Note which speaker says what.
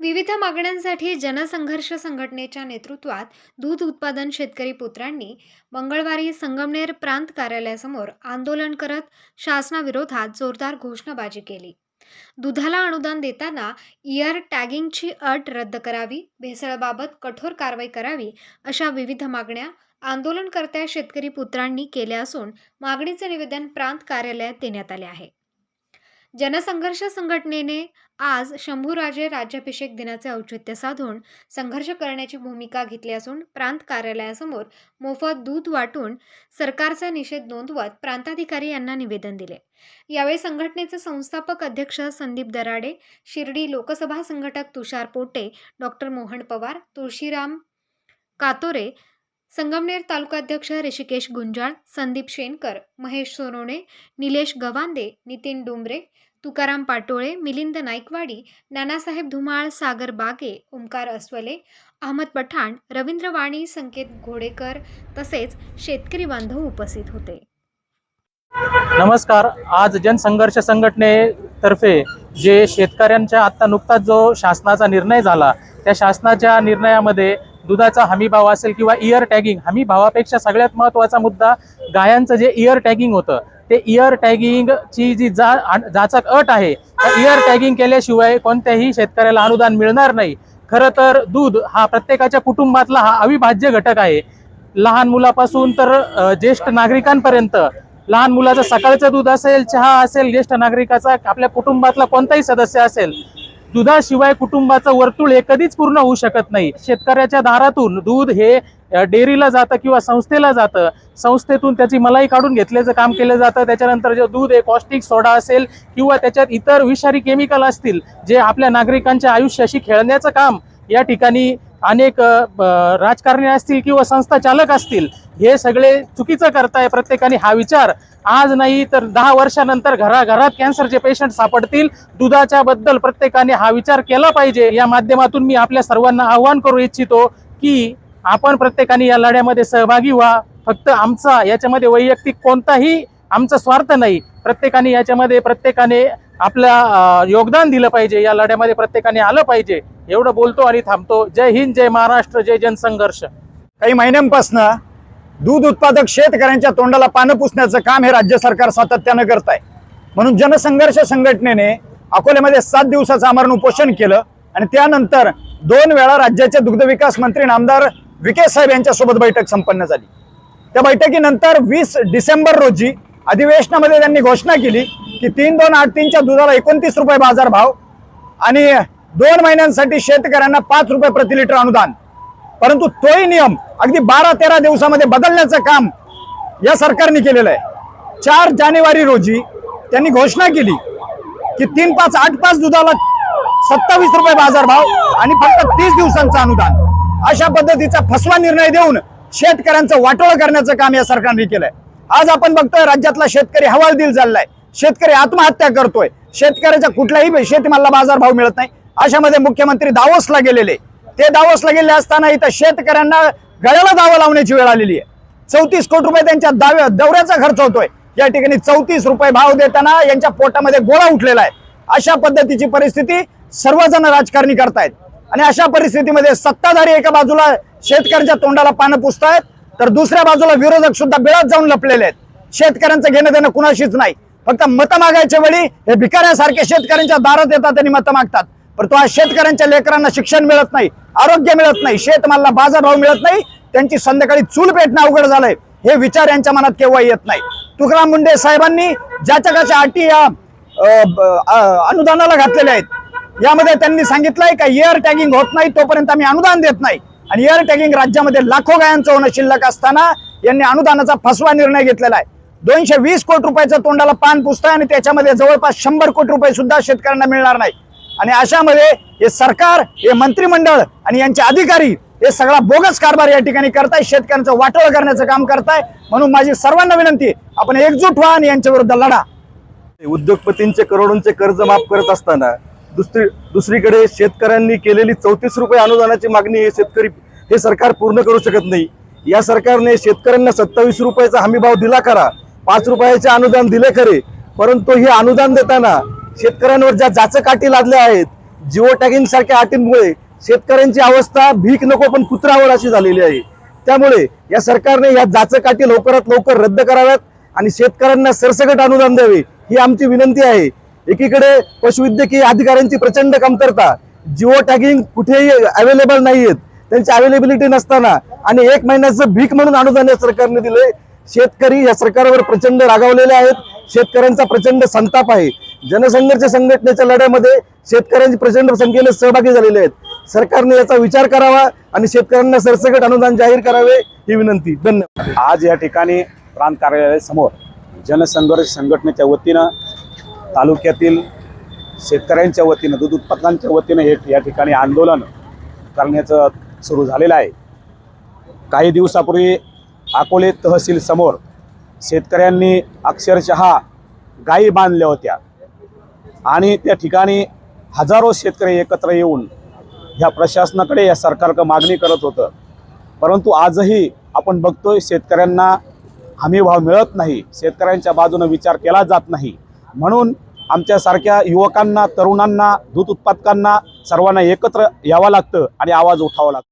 Speaker 1: विविध मागण्यांसाठी जनसंघर्ष संघटनेच्या नेतृत्वात दूध उत्पादन शेतकरी पुत्रांनी मंगळवारी संगमनेर प्रांत कार्यालयासमोर आंदोलन करत शासनाविरोधात जोरदार घोषणाबाजी केली. दुधाला अनुदान देताना इयर टॅगिंगची अट रद्द करावी भेसळबाबत कठोर कारवाई करावी अशा विविध मागण्या आंदोलनकर्त्या शेतकरी पुत्रांनी केल्या असून मागणीचे निवेदन प्रांत कार्यालयात देण्यात आले आहे. जनसंघर्ष संघटनेने आज शंभूराजे राज्याभिषेक दिनाचे औचित्य साधून संघर्ष करण्याची भूमिका घेतली असून प्रांत कार्यालयासमोर मोफत दूध वाटून सरकारचा निषेध नोंदवत प्रांताधिकारी यांना निवेदन दिले. यावेळी संघटनेचे संस्थापक अध्यक्ष संदीप दराडे शिर्डी लोकसभा संघटक तुषार पोटे डॉक्टर मोहन पवार तुळशीराम कातोरे संगमनेर तालुकाध्यक्ष ऋषिकेश गुंजाळ संदीप शेनकर महेश सोनवणे निलेश गवांदे नितीन डुंबरे तुकाराम पाटोळे मिलिंद नाईकवाडी नानासाहेब धुमाळ सागर बागे ओंकार अस्वले अहमद पठाण रवींद्र वाणी संकेत घोडेकर तसेच शेतकरी बांधव उपस्थित होते.
Speaker 2: नमस्कार. आज जनसंघर्ष संघटनेतर्फे जे शेतकऱ्यांच्या आत्ता नुकताच जो शासनाचा निर्णय झाला त्या शासनाच्या निर्णयामध्ये दुधाचा हमी भाव असेल किंवा इयर टॅगिंग हमी भावापेक्षा सगळ्यात महत्त्वाचा मुद्दा गायांचं जे इयर टॅगिंग होतं ते इयर टॅगिंगची जी जा जाचक अट आहे त्या इयर टॅगिंग केल्याशिवाय कोणत्याही शेतकऱ्याला अनुदान मिळणार नाही. खरं तर दूध हा प्रत्येकाच्या कुटुंबातला हा अविभाज्य घटक आहे. लहान मुलापासून तर ज्येष्ठ नागरिकांपर्यंत लहान मुलाचं सकाळचं दूध असेल चहा असेल ज्येष्ठ नागरिकाचा आपल्या कुटुंबातला कोणताही सदस्य असेल दुधाशिवाय कुटुंबाचं वर्तुळ हे कधीच पूर्ण होऊ शकत नाही. शेतकऱ्याच्या दारातून दूध हे डेअरीला जातं किंवा संस्थेला जातं. संस्थेतून त्याची मलाई काढून घेतल्याचं काम केलं जातं. त्याच्यानंतर जे दूध हे कॉस्टिक सोडा असेल किंवा त्याच्यात इतर विषारी केमिकल असतील जे आपल्या नागरिकांच्या आयुष्याशी खेळण्याचं काम या ठिकाणी अनेक ब- राजकारणी असतील किंवा संस्था चालक असतील हे सगळे चुकीचं करताय प्रत्येकाने हा विचार. आज नाही तर दहा वर्षानंतर घराघरात कॅन्सरचे पेशंट सापडतील. दुधाच्या बद्दल प्रत्येकाने हा विचार केला पाहिजे. या माध्यमातून मी आपल्या सर्वांना आव्हान करू इच्छितो की आपण प्रत्येकाने या लढ्यामध्ये सहभागी व्हा. फक्त आमचा याच्यामध्ये वैयक्तिक कोणताही आमचा स्वार्थ नाही. प्रत्येकाने याच्यामध्ये प्रत्येकाने आपलं योगदान दिलं पाहिजे. या लढ्यामध्ये प्रत्येकाने आलं पाहिजे. एवढं बोलतो आणि थांबतो. जय हिंद जय महाराष्ट्र जय जनसंघर्ष.
Speaker 3: काही महिन्यांपासून दूध उत्पादक शेतकऱ्यांच्या तोंडाला पानं पुसण्याचं काम हे राज्य सरकार सातत्यानं करत आहे म्हणून जनसंघर्ष संघटनेने अकोल्यामध्ये सात दिवसाचं आमरण उपोषण केलं आणि त्यानंतर दोन वेळा राज्याचे दुग्ध विकास मंत्री नामदार विके साहेब यांच्यासोबत बैठक संपन्न झाली. त्या बैठकीनंतर वीस डिसेंबर रोजी अधिवेशनामध्ये त्यांनी घोषणा केली की तीन दोन आठ तीनच्या दुधाला एकोणतीस रुपये बाजार भाव आणि दोन महिन्यांसाठी शेतकऱ्यांना पाच रुपये प्रति लिटर अनुदान. परंतु तोही नियम अगदी बारा तेरा दिवसामध्ये बदलण्याचं काम या सरकारने केलेलं आहे. चार जानेवारी रोजी त्यांनी घोषणा केली की तीन पाच आठ पाच दुधाला सत्तावीस रुपये बाजारभाव आणि फक्त तीस दिवसांचं अनुदान. अशा पद्धतीचा फसवा निर्णय देऊन शेतकऱ्यांचं वाटोळ करण्याचं काम या सरकारने केलंय. आज आपण बघतोय राज्यातला शेतकरी हवालदिल झालेला आहे. शेतकरी आत्महत्या करतोय. शेतकऱ्याच्या कुठल्याही शेतीमाला बाजार भाव मिळत नाही. अशामध्ये मुख्यमंत्री दावोसला गेलेले. ते दावोसला गेले असताना इथं शेतकऱ्यांना गळ्याला दावा लावण्याची वेळ आलेली आहे. चौतीस कोटी रुपये त्यांच्या दाव्या दौऱ्याचा खर्च होतोय. या ठिकाणी चौतीस रुपये भाव देताना यांच्या पोटामध्ये गोळा उठलेला आहे. अशा पद्धतीची परिस्थिती सर्वजण राजकारणी करतायत. आणि अशा परिस्थितीमध्ये सत्ताधारी एका बाजूला शेतकऱ्यांच्या तोंडाला पानं पुसतायत तर दुसऱ्या बाजूला विरोधक सुद्धा बिळात जाऊन लपलेले आहेत. शेतकऱ्यांचं घेणं देणं कुणाशीच नाही. फक्त मतं मागायच्या वेळी हे भिकाऱ्यासारखे शेतकऱ्यांच्या दारात येतात आणि मतं मागतात. परंतु आज शेतकऱ्यांच्या लेकरांना शिक्षण मिळत नाही आरोग्य मिळत नाही शेतमालाला बाजारभाव मिळत नाही त्यांची संध्याकाळी चूल पेटणं अवघड झालंय. हे विचार यांच्या मनात केव्हा येत नाही. तुकाराम मुंडे साहेबांनी ज्याच्या कशा अटी या अनुदानाला घातलेल्या आहेत यामध्ये त्यांनी सांगितलंय का एअर टॅगिंग होत नाही तोपर्यंत आम्ही अनुदान देत नाही. आणि एअर टॅगिंग राज्यामध्ये लाखो गायांचं होणं शिल्लक असताना यांनी अनुदानाचा फसवा निर्णय घेतलेला आहे. दोनशे वीस कोटी रुपयाचं तोंडाला पान पुसतंय आणि त्याच्यामध्ये जवळपास शंभर कोटी रुपये सुद्धा शेतकऱ्यांना मिळणार नाही. आणि अशामध्ये हे सरकार हे मंत्रिमंडळ आणि यांचे अधिकारी हे सगळा बोगस कारभार या ठिकाणी करताय. शेतकऱ्यांचं वाटोळ करण्याचं काम करताय. म्हणून माझी सर्वांना विनंती आहे, आपण एकजूट व्हा आणि यांच्या विरुद्ध लढा.
Speaker 4: उद्योगपतींचे करोडोंचे कर्ज माफ करत असताना दुसरी दुसरीकडे शेतकऱ्यांनी केलेली चौतीस रुपये अनुदानाची मागणी हे शेतकरी हे सरकार पूर्ण करू शकत नाही. या सरकारने शेतकऱ्यांना सत्तावीस रुपयाचा हमीभाव दिला करा पाच रुपयाचे अनुदान दिले खरे परंतु हे अनुदान देताना शेतकऱ्यांवर ज्या जाचकाठी लादल्या आहेत जिओ टॅगिंग सारख्या अटींमुळे शेतकऱ्यांची अवस्था भीक नको पण कुत्रावर अशी झालेली आहे. त्यामुळे या सरकारने या जाचकाठी लवकरात लवकर रद्द कराव्यात आणि शेतकऱ्यांना सरसकट अनुदान द्यावे ही आमची विनंती आहे. एकीकडे पशुवैद्यकीय अधिकाऱ्यांची प्रचंड कमतरता जिओ टॅगिंग कुठेही अवेलेबल नाहीयेत त्यांची अवेलेबिलिटी नसताना आणि एक महिन्याचं भीक म्हणून अनुदान या सरकारने दिले शेतकरी या सरकारवर प्रचंड रागावलेले आहेत शेतकऱ्यांचा प्रचंड संताप आहे. जनसंघर्ष संघटनेच्या लढ्यामध्ये शेतकऱ्यांची प्रचंड संख्येने सहभागी झालेले आहेत. सरकारने याचा विचार करावा आणि शेतकऱ्यांना सरसकट अनुदान जाहीर करावे ही विनंती. धन्यवाद.
Speaker 5: आज या ठिकाणी प्रांत कार्यालयासमोर जनसंघर्ष संघटनेच्या वतीनं तालुक्यातील शेतकऱ्यांच्या वतीनं दूध उत्पादकांच्या वतीनं हे या ठिकाणी आंदोलन करण्याचं सुरू झालेलं आहे. काही दिवसापूर्वी अकोले तहसील समोर शेतकऱ्यांनी अक्षरशः गायी बांधल्या होत्या. आणि त्या ठिकाणी हजारो शेतकरी एकत्र येऊन ह्या प्रशासनाकडे या सरकारकडे मागणी करत होतं. परंतु आजही आपण बघतोय शेतकऱ्यांना हमीभाव मिळत नाही शेतकऱ्यांच्या बाजूने विचार केला जात नाही. म्हणून आमच्यासारख्या युवकांना तरुणांना दूध उत्पादकांना सर्वांना एकत्र यावं लागतं आणि आवाज उठावा लागतो.